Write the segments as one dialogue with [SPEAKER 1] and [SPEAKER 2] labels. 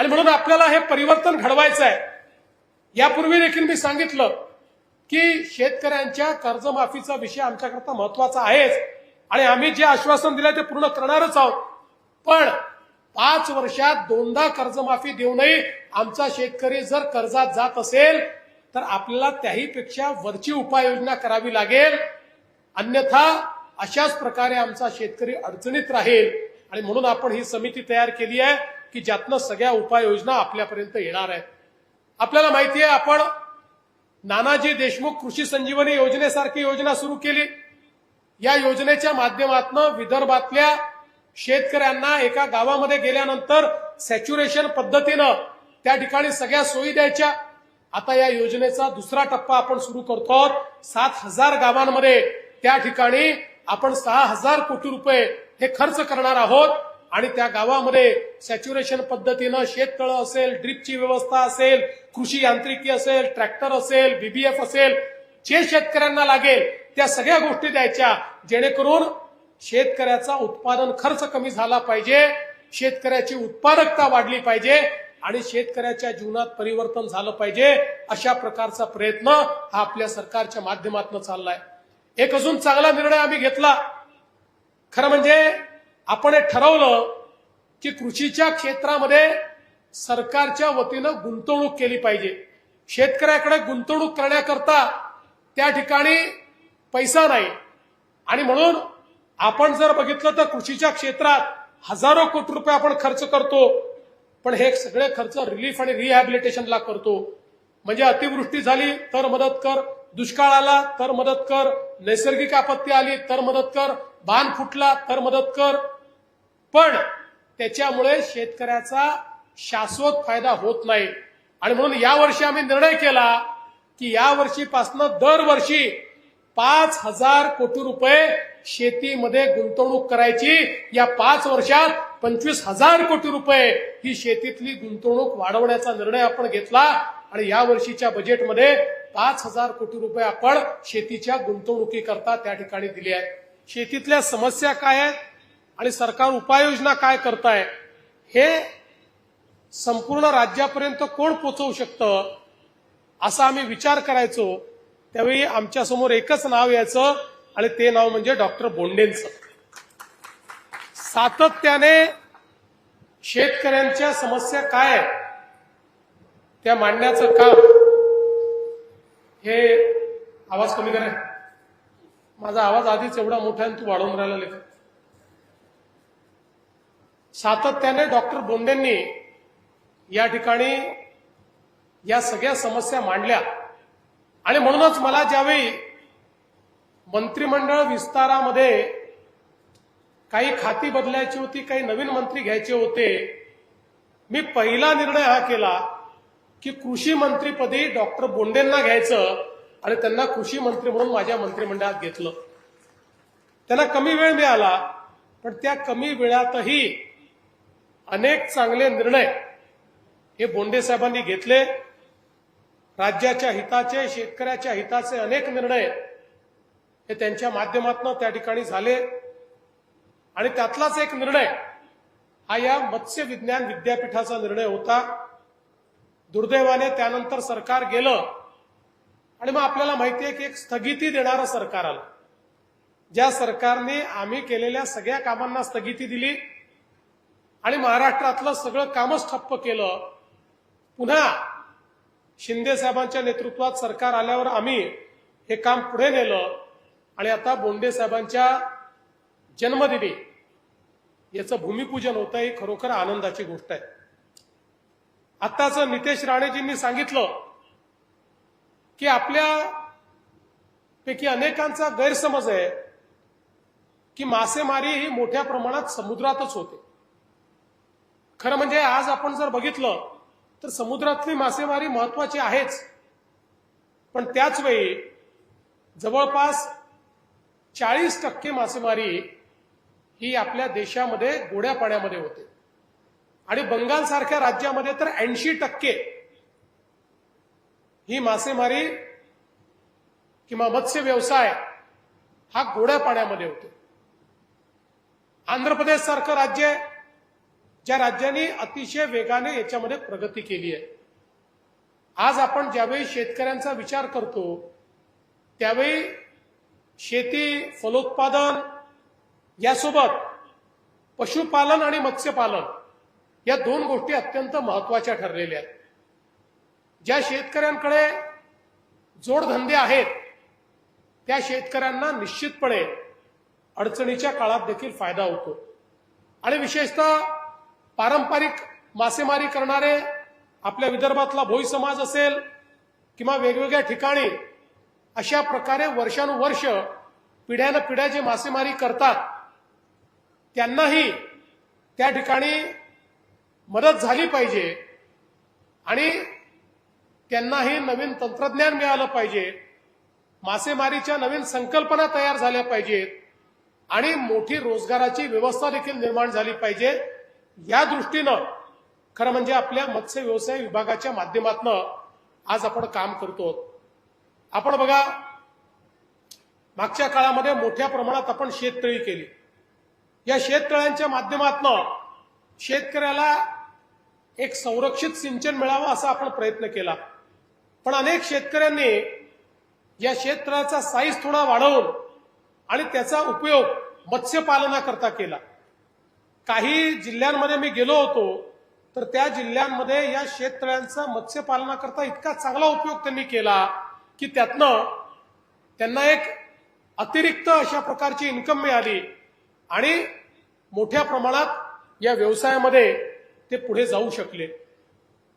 [SPEAKER 1] आणि म्हणून आपल्याला हे परिवर्तन घडवायचं आहे. यापूर्वी देखील मी सांगितलं की शेतकऱ्यांच्या कर्जमाफीचा विषय आमच्याकरता महत्त्वाचा आहेच आणि आम्ही जे आश्वासन दिलं ते पूर्ण करणारच आहोत. पण पाच वर्षात दोनदा कर्जमाफी देऊनही आमचा शेतकरी जर कर्जात जात असेल तर आपल्याला त्याहीपेक्षा वरची उपाययोजना करावी लागेल. अन्यथा अशाच प्रकारे आमचा शेतकरी अडचणीत राहील आणि म्हणून आपण ही समिती तयार केली आहे. की ज्यातनं सगळ्या उपाययोजना आपल्यापर्यंत येणार आहेत. आपल्याला माहिती आहे आपण नानाजी देशमुख कृषी संजीवनी योजनेसारखी योजना सुरू केली. या योजनेच्या माध्यमातून विदर्भातल्या शेतकऱ्यांना एका गावामध्ये गेल्यानंतर सॅच्युरेशन पद्धतीनं त्या ठिकाणी सगळ्या सोयी द्यायच्या. आता या योजनेचा दुसरा टप्पा आपण सुरू करतो. आहोत सात हजार गावांमध्ये त्या ठिकाणी आपण सहा हजार कोटी रुपये हे खर्च करणार आहोत. आणि त्या गावामध्ये सॅच्युरेशन पद्धतीनं शेततळं असेल ड्रिपची व्यवस्था असेल कृषी यांत्रिकी असेल ट्रॅक्टर असेल बीबीएफ असेल जे शेतकऱ्यांना लागेल त्या सगळ्या गोष्टी द्यायच्या. जेणेकरून शेतकऱ्याचा उत्पादन खर्च कमी झाला पाहिजे शेतकऱ्याची उत्पादकता वाढली पाहिजे आणि शेतकऱ्याच्या जीवनात परिवर्तन झालं पाहिजे अशा प्रकारचा प्रयत्न हा आपल्या सरकारच्या माध्यमातून चाललाय. एक अजून चांगला निर्णय आम्ही घेतला. खरं म्हणजे आपण हे ठरवलं की कृषीच्या क्षेत्रामध्ये सरकारच्या वतीनं गुंतवणूक केली पाहिजे. शेतकऱ्याकडे गुंतवणूक करण्याकरता त्या ठिकाणी पैसा नाही. आणि म्हणून आपण जर बघितलं तर कृषीच्या क्षेत्रात हजारो कोटी रुपये आपण खर्च करतो. पण हे सगळे खर्च रिलीफ आणि रिहॅबिलिटेशनला करतो. म्हणजे अतिवृष्टी झाली तर मदत कर. दुष्काळ आला तर मदत कर. नैसर्गिक आपत्ती आली तर मदत कर. बाण फुटला तर मदत कर. पण त्याच्यामुळे शेतकऱ्याचा शाश्वत फायदा होत नाही. आणि म्हणून यावर्षी आम्ही निर्णय केला की यावर्षीपासनं दरवर्षी पाच हजार कोटी रुपये शेतीमध्ये गुंतवणूक करायची. या पाच वर्षात पंचवीस हजार कोटी रुपये ही शेतीतली गुंतवणूक वाढवण्याचा निर्णय आपण घेतला. आणि या वर्षीच्या बजेटमध्ये पाच हजार कोटी रुपये आपण शेतीच्या गुंतवणुकीकरता त्या ठिकाणी दिले आहेत. शेतीतल्या समस्या काय आहेत? आणि सरकार उपाययोजना काय करताय हे संपूर्ण राज्यापर्यंत कोण पोचवू शकतं असा आम्ही विचार करायचो. त्यावेळी आमच्यासमोर एकच नाव यायचं आणि ते नाव म्हणजे डॉक्टर बोंडेंचं. सातत्याने शेतकऱ्यांच्या समस्या काय त्या मांडण्याचं काम हे आवाज कमी करा माझा आवाज आधीच एवढा मोठा आहे आणि तू वाढवून राहिला लेखक. सातत्याने डॉक्टर बोंडेंनी या ठिकाणी या सगळ्या समस्या मांडल्या. आणि म्हणूनच मला ज्यावेळी मंत्रिमंडळ विस्तारामध्ये काही खाती बदलायची होती काही नवीन मंत्री घ्यायचे होते मी पहिला निर्णय हा केला की कृषी मंत्रीपदी डॉक्टर बोंडेंना घ्यायचं आणि त्यांना कृषी मंत्री म्हणून माझ्या मंत्रिमंडळात घेतलं. त्यांना कमी वेळ मिळाला पण त्या कमी वेळातही अनेक चांगले निर्णय हे बोंडे साहेबांनी घेतले. राज्याच्या हिताचे शेतकऱ्याच्या हिताचे अनेक निर्णय हे त्यांच्या माध्यमातून त्या ठिकाणी झाले. आणि त्यातलाच एक निर्णय हा या मत्स्य विज्ञान विद्यापीठाचा निर्णय होता. दुर्दैवाने त्यानंतर सरकार गेलं. आणि मग आपल्याला माहिती आहे की एक स्थगिती देणारं सरकार आलं. ज्या सरकारने आम्ही केलेल्या सगळ्या कामांना स्थगिती दिली. आणि महाराष्ट्रातलं सगळं कामच ठप्प केलं. पुन्हा शिंदे साहेबांच्या नेतृत्वात सरकार आल्यावर आम्ही हे काम पुढे नेलं. आणि आता बोंडे साहेबांच्या जन्मदिनी याचं भूमिपूजन होतं ही खरोखर आनंदाची गोष्ट आहे. आत्ताच नितेश राणेजींनी सांगितलं की आपल्या पैकी अनेकांचा गैरसमज आहे की मासेमारी ही मोठ्या प्रमाणात समुद्रातच होते. खरं म्हणजे आज आपण जर बघितलं तर समुद्रातली मासेमारी महत्वाची आहेच. पण त्याच वेळी जवळपास चाळीस टक्के मासेमारी ही आपल्या देशामध्ये गोड्या पाण्यामध्ये होते. आणि बंगालसारख्या राज्यामध्ये तर ऐंशी टक्के ही मासेमारी किंवा मत्स्य व्यवसाय हा गोड्या पाण्यामध्ये होतो. आंध्र प्रदेश सारखं राज्य आहे ज्या राज्यांनी अतिशय वेगाने याच्यामध्ये प्रगती केली आहे. आज आपण ज्यावेळी शेतकऱ्यांचा विचार करतो त्यावेळी शेती फलोत्पादन यासोबत पशुपालन आणि मत्स्यपालन या दोन गोष्टी अत्यंत महत्त्वाच्या ठरलेल्या आहेत. ज्या शेतकऱ्यांकडे जोडधंदे आहेत त्या शेतकऱ्यांना निश्चितपणे अडचणीच्या काळात देखील फायदा होतो. आणि विशेषतः पारंपरिक मासेमारी करणारे आपल्या विदर्भातला भोई समाज असेल किंवा वेगवेगळ्या ठिकाणी अशा प्रकारे वर्षानुवर्ष पिढ्यानं पिढ्या जे मासेमारी करतात त्यांनाही त्या ठिकाणी मदत झाली पाहिजे आणि त्यांनाही नवीन तंत्रज्ञान मिळालं पाहिजे मासेमारीच्या नवीन संकल्पना तयार झाल्या पाहिजेत आणि मोठी रोजगाराची व्यवस्था देखील निर्माण झाली पाहिजे. या दृष्टीनं खरं म्हणजे आपल्या मत्स्य व्यवसाय विभागाच्या माध्यमातून आज आपण काम करतो. आपण बघा मागच्या काळामध्ये मोठ्या प्रमाणात आपण शेततळी केली. या शेततळ्यांच्या माध्यमातून शेतकऱ्याला एक संरक्षित सिंचन मिळावं असा आपण प्रयत्न केला. पण अनेक शेतकऱ्यांनी या शेततळ्याचा साईज थोडा वाढवून आणि त्याचा उपयोग मत्स्यपालनाकरता केला. काही जिल्ह्यांमध्ये मी गेलो होतो तर त्या जिल्ह्यांमध्ये या शेततळ्यांचा मत्स्यपालनाकरता इतका चांगला उपयोग त्यांनी केला की त्यातनं त्यांना एक अतिरिक्त अशा प्रकारची इन्कम मिळाली. आणि मोठ्या प्रमाणात या व्यवसायामध्ये ते पुढे जाऊ शकले.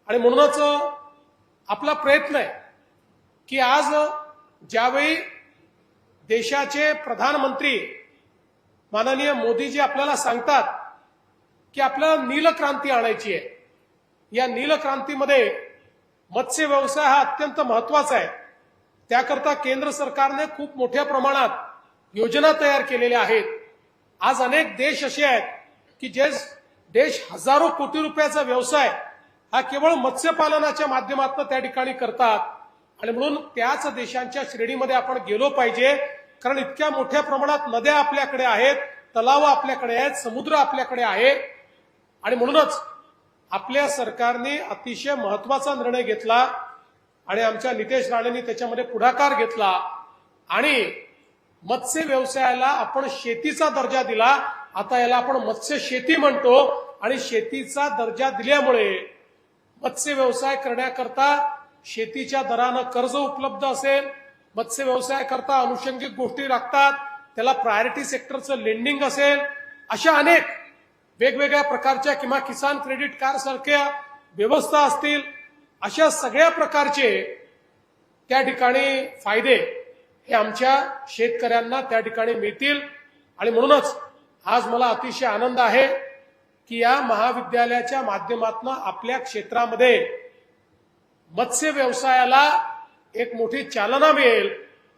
[SPEAKER 1] आणि म्हणूनच आपला प्रयत्न आहे की आज ज्यावेळी देशाचे प्रधानमंत्री माननीय मोदीजी आपल्याला सांगतात की आपल्याला नीलक्रांती आणायची आहे. या नीलक्रांतीमध्ये मत्स्य व्यवसाय हा अत्यंत महत्त्वाचा आहे. त्याकरता केंद्र सरकारने खूप मोठ्या प्रमाणात योजना तयार केलेल्या आहेत. आज अनेक देश असे आहेत की जे देश हजारो कोटी रुपयाचा व्यवसाय हा केवळ मत्स्यपालनाच्या माध्यमातून त्या ठिकाणी करतात. आणि म्हणून त्याच देशांच्या श्रेणीमध्ये आपण गेलो पाहिजे. कारण इतक्या मोठ्या प्रमाणात नद्या आपल्याकडे आहेत तलाव आपल्याकडे आहेत समुद्र आपल्याकडे आहे. आणि म्हणूनच आपल्या सरकारने अतिशय महत्त्वाचा निर्णय घेतला आणि आमच्या नितेश राणेंनी त्याच्यामध्ये पुढाकार घेतला आणि मत्स्य व्यवसायाला आपण शेतीचा दर्जा दिला. आता याला आपण मत्स्य शेती म्हणतो आणि शेतीचा दर्जा दिल्यामुळे मत्स्य व्यवसाय करण्याकरता शेतीच्या दरानं कर्ज उपलब्ध असेल. मत्स्य व्यवसाय करता अनुषंगिक गोष्टी लागतात. त्याला प्रायोरिटी सेक्टरचं लेंडिंग असेल. अशा अनेक वेगवेगळ्या प्रकारच्या किंवा किसान क्रेडिट कार्ड सारख्या व्यवस्था असतील अशा सगळ्या प्रकारचे त्या ठिकाणी फायदे हे आमच्या शेतकऱ्यांना त्या ठिकाणी मिळतील. आणि म्हणूनच आज मला अतिशय आनंद आहे की या महाविद्यालयाच्या माध्यमातून आपल्या क्षेत्रामध्ये मत्स्य व्यवसायाला एक मोठी चालना मिळेल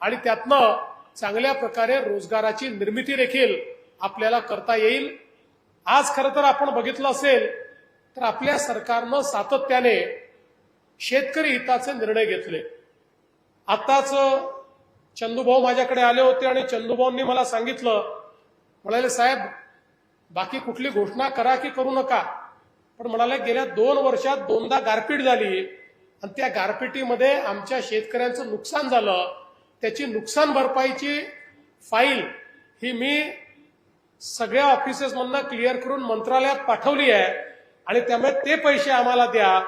[SPEAKER 1] आणि त्यातनं चांगल्या प्रकारे रोजगाराची निर्मिती देखील आपल्याला करता येईल. आज खरं तर आपण बघितलं असेल तर आपल्या सरकारनं सातत्याने शेतकरी हिताचे निर्णय घेतले. आताच चंदूभाऊ माझ्याकडे आले होते आणि चंदूभाऊंनी मला सांगितलं म्हणाले साहेब बाकी कुठली घोषणा करा की करू नका. पण म्हणाले गेल्या दोन वर्षात दोनदा गारपीट झाली आणि त्या गारपिटीमध्ये आमच्या शेतकऱ्यांचं नुकसान झालं. त्याची नुकसान भरपाईची फाईल ही मी सगळ्या ऑफिसेसमधनं क्लिअर करून मंत्रालयात पाठवली आहे. आणि त्यामुळे ते पैसे आम्हाला द्या.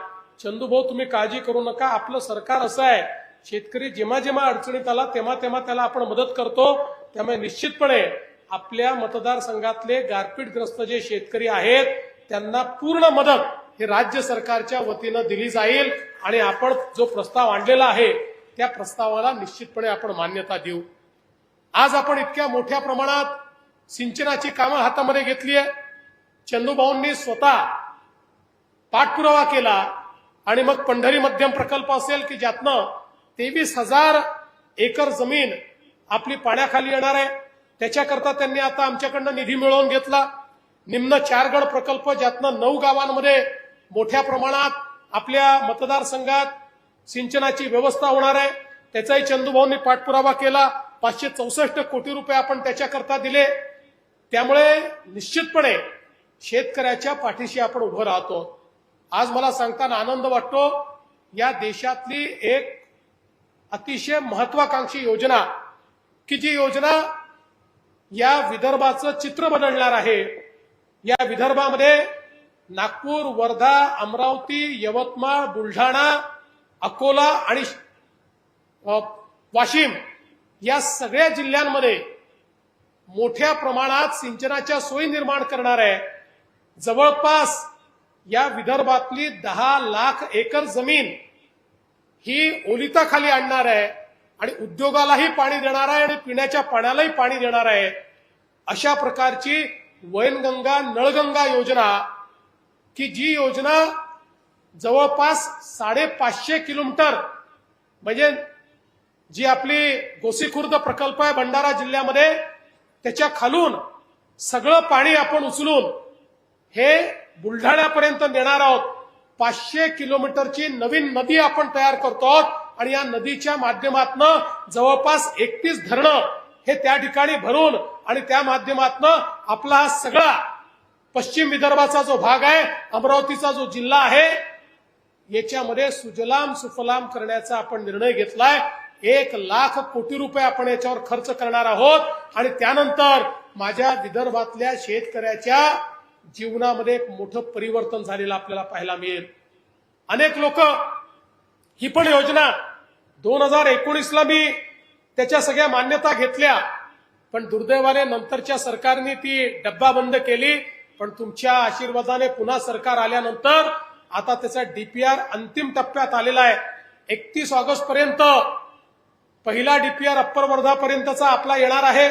[SPEAKER 1] चंदूभाऊ तुम्ही काळजी करू नका. आपलं सरकार असं आहे शेतकरी जेव्हा जेव्हा अडचणीत आला तेव्हा तेव्हा त्याला आपण मदत करतो. त्यामुळे निश्चितपणे आपल्या मतदारसंघातले गारपीटग्रस्त जे शेतकरी आहेत त्यांना पूर्ण मदत हे राज्य सरकारच्या वतीनं दिली जाईल. आणि आपण जो प्रस्ताव आणलेला आहे त्या प्रस्तावाला निश्चितपणे आपण मान्यता देऊ. आज आपण इतक्या मोठ्या प्रमाणात सिंचनाची कामं हातामध्ये घेतली आहे. चंदूभाऊंनी स्वतः पाठपुरावा केला आणि मग पंढरी मध्यम प्रकल्प असेल की ज्यातनं तेवीस हजार एकर जमीन आपली पाण्याखाली येणार आहे. त्याच्याकरता त्यांनी आता आमच्याकडनं निधी मिळवून घेतला. निम्न चारगड प्रकल्प ज्यातनं नऊ गावांमध्ये मोठ्या प्रमाणात आपल्या मतदारसंघात सिंचनाची व्यवस्था होणार आहे. त्याचाही चंदूभाऊंनी पाठपुरावा केला. पाचशे चौसष्ट कोटी रुपये आपण त्याच्याकरता दिले. त्यामुळे निश्चितपणे शेतकऱ्याच्या पाठीशी आपण उभं राहतो. आज मला सांगताना आनंद वाटतो या देशातली एक अतिशय महत्वाकांक्षी योजना की जी योजना या विदर्भाचं चित्र बदलणार आहे. या विदर्भामध्ये नागपूर वर्धा अमरावती यवतमाळ बुलढाणा अकोला आणि वाशिम या सगळ्या जिल्ह्यांमध्ये मोठ्या प्रमाणात सिंचनाच्या सोयी निर्माण करणार आहे. जवळपास या विदर्भातली दहा लाख एकर जमीन ही ओलिताखाली आणणार आहे आणि उद्योगालाही पाणी देणार आहे आणि पिण्याच्या पाण्यालाही पाणी देणार आहे. अशा प्रकारची वैनगंगा नळगंगा योजना की जी योजना जवळपास साडेपाचशे किलोमीटर म्हणजे जी आपली गोसीखुर्द प्रकल्प आहे भंडारा जिल्ह्यामध्ये त्याच्या खालून सगळं पाणी आपण उचलून हे बुलढाण्यापर्यंत नेणार आहोत. पाचशे किलोमीटरची नवीन नदी आपण तयार करतो आहोत आणि या नदीच्या माध्यमातनं जवळपास एकतीस धरणं हे त्या ठिकाणी भरून आणि त्या माध्यमातनं आपला हा सगळा पश्चिम विदर्भाचा जो भाग आहे अमरावतीचा जो जिल्हा आहे याच्यामध्ये सुजलाम सुफलाम करण्याचा आपण निर्णय घेतलाय. एक लाख कोटी रुपये आपण याच्यावर खर्च करणार आहोत. आणि त्यानंतर माझ्या विदर्भातल्या शेतकऱ्याच्या जीवनामध्ये एक मोठं परिवर्तन झालेलं आपल्याला पाहायला मिळेल. अनेक लोक ही पण योजना दोन हजार एकोणीसला मी त्याच्या सगळ्या मान्यता घेतल्या. पण दुर्दैवाने नंतरच्या सरकारने ती डब्बा बंद केली. पण तुमच्या आशीर्वादाने पुन्हा सरकार आल्यानंतर आता त्याचा डीपीआर अंतिम टप्प्यात आलेला आहे. एकतीस ऑगस्ट पर्यंत पहिला डीपीआर अप्पर वर्धापर्यंतचा आपला येणार आहे.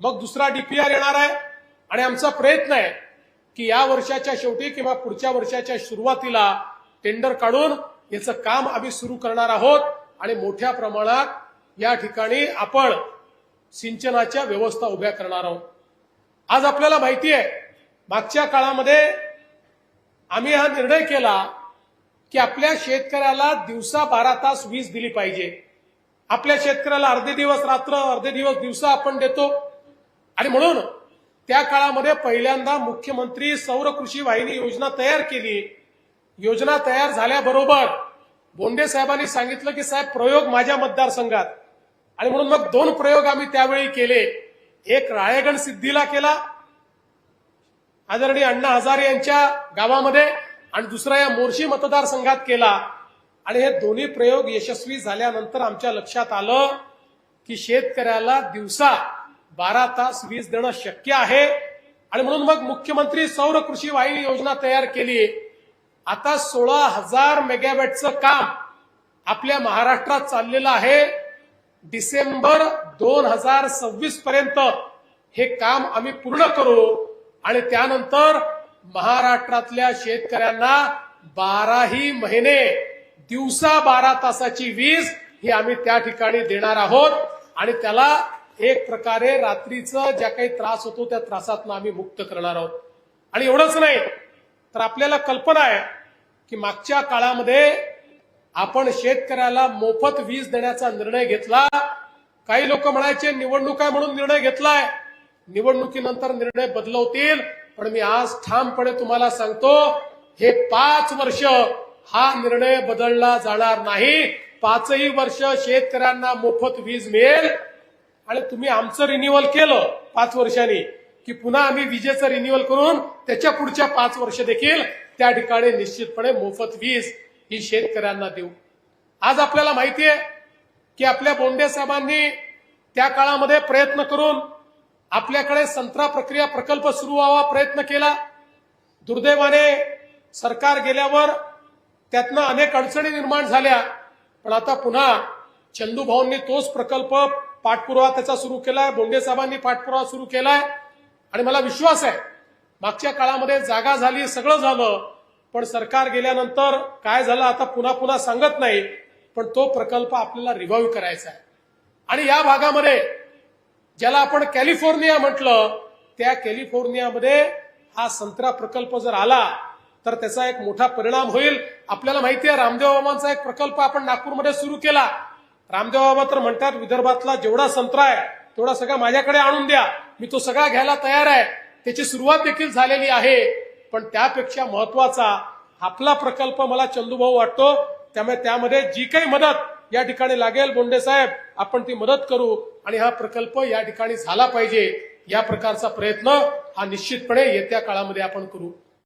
[SPEAKER 1] मग दुसरा डीपीआर येणार आहे. आणि आमचा प्रयत्न आहे की या वर्षाच्या शेवटी किंवा पुढच्या वर्षाच्या सुरुवातीला टेंडर काढून याचं काम आम्ही सुरू करणार आहोत. आणि मोठ्या प्रमाणात या ठिकाणी आपण सिंचनाच्या व्यवस्था उभ्या करणार आहोत. आज आपल्याला माहिती आहे मागच्या काळामध्ये आम्ही हा निर्णय केला की आपल्या शेतकऱ्याला दिवसा बारा तास वीज दिली पाहिजे. आपल्या शेतकऱ्याला अर्धे दिवस रात्र अर्धे दिवस दिवसा आपण देतो. आणि म्हणून त्या काळामध्ये पहिल्यांदा मुख्यमंत्री सौर कृषी वाहिनी योजना तयार केली. योजना तयार झाल्याबरोबर बोंडे साहेबांनी सांगितलं की साहेब प्रयोग माझ्या मतदारसंघात. आणि म्हणून मग दोन प्रयोग आम्ही त्यावेळी केले. एक राळेगण सिद्धीला केला. आदरणीय अण्णा हजारे यांच्या गावामध्ये आणि दुसरा या मोर्शी मतदारसंघात केला. आणि हे दोन्ही प्रयोग यशस्वी झाल्यानंतर आमच्या लक्षात आलं की शेतकऱ्याला दिवसा बारा तास वीज देणं शक्य आहे. आणि म्हणून मग मुख्यमंत्री सौर कृषी वाहिनी योजना तयार केली. आता सोळा हजार मेगावॅटचं काम आपल्या महाराष्ट्रात चाललेलं आहे. डिसेंबर दोन हजार सव्वीस पर्यंत हे काम आम्ही पूर्ण करू. आणि त्यानंतर महाराष्ट्रातल्या शेतकऱ्यांना बाराही महिने दिवसा बारा तासाची वीज ही आम्ही त्या ठिकाणी देणार आहोत. आणि त्याला एक प्रकारे रात्रीचं ज्या काही त्रास होतो त्या त्रासातून आम्ही मुक्त करणार आहोत. आणि एवढंच नाही तर आपल्याला कल्पना आहे की मागच्या काळामध्ये आपण शेतकऱ्याला मोफत वीज देण्याचा निर्णय घेतला. काही लोक म्हणायचे निवडणूक आहे म्हणून निर्णय घेतलाय. निवडणुकीनंतर निर्णय बदलवतील. पण मी आज ठामपणे तुम्हाला सांगतो हे पाच वर्ष हा निर्णय बदलला जाणार नाही. पाचही वर्ष शेतकऱ्यांना मोफत वीज मिळेल. आणि तुम्ही आमचं रिन्युअल केलं पाच वर्षांनी की पुन्हा आम्ही विजेचं रिन्युअल करून त्याच्या पुढच्या पाच वर्ष देखील त्या ठिकाणी निश्चितपणे मोफत वीज ही शेतकऱ्यांना देऊ. आज आपल्याला माहिती आहे की आपल्या बोंडे साहेबांनी त्या काळामध्ये प्रयत्न करून आपल्याकडे संत्रा प्रक्रिया प्रकल्प सुरू व्हावा प्रयत्न केला. दुर्दैवाने सरकार गेल्यावर त्यातनं अनेक अडचणी निर्माण झाल्या. पण आता पुन्हा चंदू भाऊंनी तोच प्रकल्प पाठपुरावा त्याचा सुरू केलाय बोंडे साहेबांनी पाठपुरावा सुरू केलाय. आणि मला विश्वास आहे मागच्या काळामध्ये जागा झाली सगळं झालं. पण सरकार गेल्यानंतर काय झालं आता पुन्हा पुन्हा सांगत नाही पण तो प्रकल्प आपल्याला रिव्हाइव्ह करायचा आहे. आणि या भागामध्ये ज्याला आपण कॅलिफोर्निया म्हटलं त्या कॅलिफोर्नियामध्ये हा संत्रा प्रकल्प जर आला तर त्याचा एक मोठा परिणाम होईल. आपल्याला माहिती आहे रामदेव बाबांचा एक प्रकल्प आपण नागपूरमध्ये सुरू केला. रामदेव बाबा तर म्हणतात विदर्भातला जेवढा संत्रा आहे तेवढा सगळा माझ्याकडे आणून द्या. मी तो सगळा घ्यायला तयार आहे. त्याची सुरुवात देखील झालेली आहे. पण त्यापेक्षा महत्त्वाचा आपला प्रकल्प मला चंदूभाऊ वाटतो. त्यामुळे त्यामध्ये जी काही मदत या ठिकाणी लागेल बोंडे साहेब आपण ती मदत करू आणि हा प्रकल्प या ठिकाणी झाला पाहिजे या प्रकारचा प्रयत्न हा निश्चितपणे येत्या काळामध्ये आपण करू.